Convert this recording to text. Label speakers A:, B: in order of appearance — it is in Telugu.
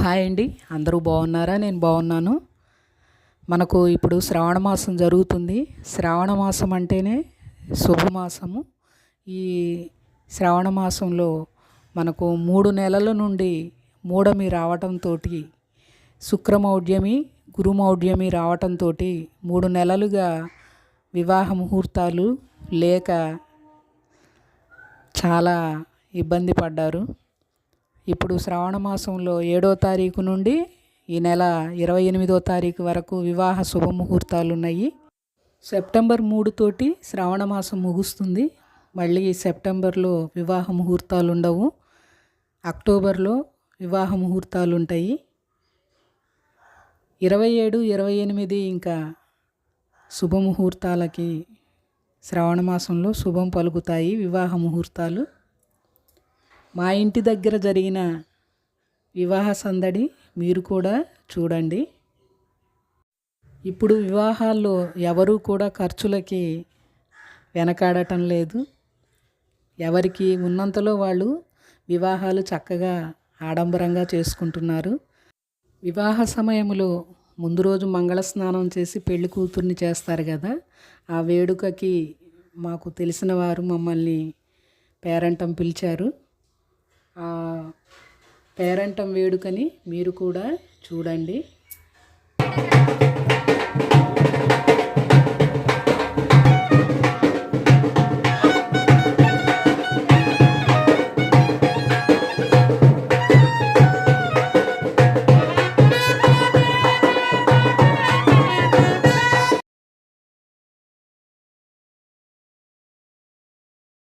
A: హాయ్ అండి. అందరూ బాగున్నారా? నేను బాగున్నాను. మనకు ఇప్పుడు శ్రావణ మాసం జరుగుతుంది. శ్రావణ మాసం అంటేనే శుభమాసము ఈ శ్రావణ మాసంలో మనకు మూడు నెలల నుండి మూడమి రావటంతో శుక్రమౌఢ్యమి గురుమౌఢ్యమి రావటంతో మూడు నెలలుగా వివాహ ముహూర్తాలు లేక చాలా ఇబ్బంది పడ్డారు. ఇప్పుడు శ్రావణ మాసంలో ఏడో తారీఖు నుండి ఈ నెల ఇరవై ఎనిమిదో తారీఖు వరకు వివాహ శుభముహూర్తాలు ఉన్నాయి. సెప్టెంబర్ మూడు తోటి శ్రావణ మాసం ముగుస్తుంది. మళ్ళీ సెప్టెంబర్లో వివాహ ముహూర్తాలు ఉండవు. అక్టోబర్లో వివాహ ముహూర్తాలు ఉంటాయి. ఇరవై ఏడు ఇరవై ఎనిమిది ఇంకా శుభముహూర్తాలకి శ్రావణ మాసంలో శుభం పలుకుతాయి వివాహ ముహూర్తాలు. మా ఇంటి దగ్గర జరిగిన వివాహ సందడి మీరు కూడా చూడండి. ఇప్పుడు వివాహాల్లో ఎవరూ కూడా ఖర్చులకి వెనకాడటం లేదు. ఎవరికి ఉన్నంతలో వాళ్ళు వివాహాలు చక్కగా ఆడంబరంగా చేసుకుంటున్నారు. వివాహ సమయంలో ముందు రోజు మంగళ స్నానం చేసి పెళ్ళి కూతుర్ని చేస్తారు కదా. ఆ వేడుకకి మాకు తెలిసిన వారు మమ్మల్ని పేరంటం పిలిచారు. ఆ పేరంటం వేడుకని మీరు కూడా చూడండి.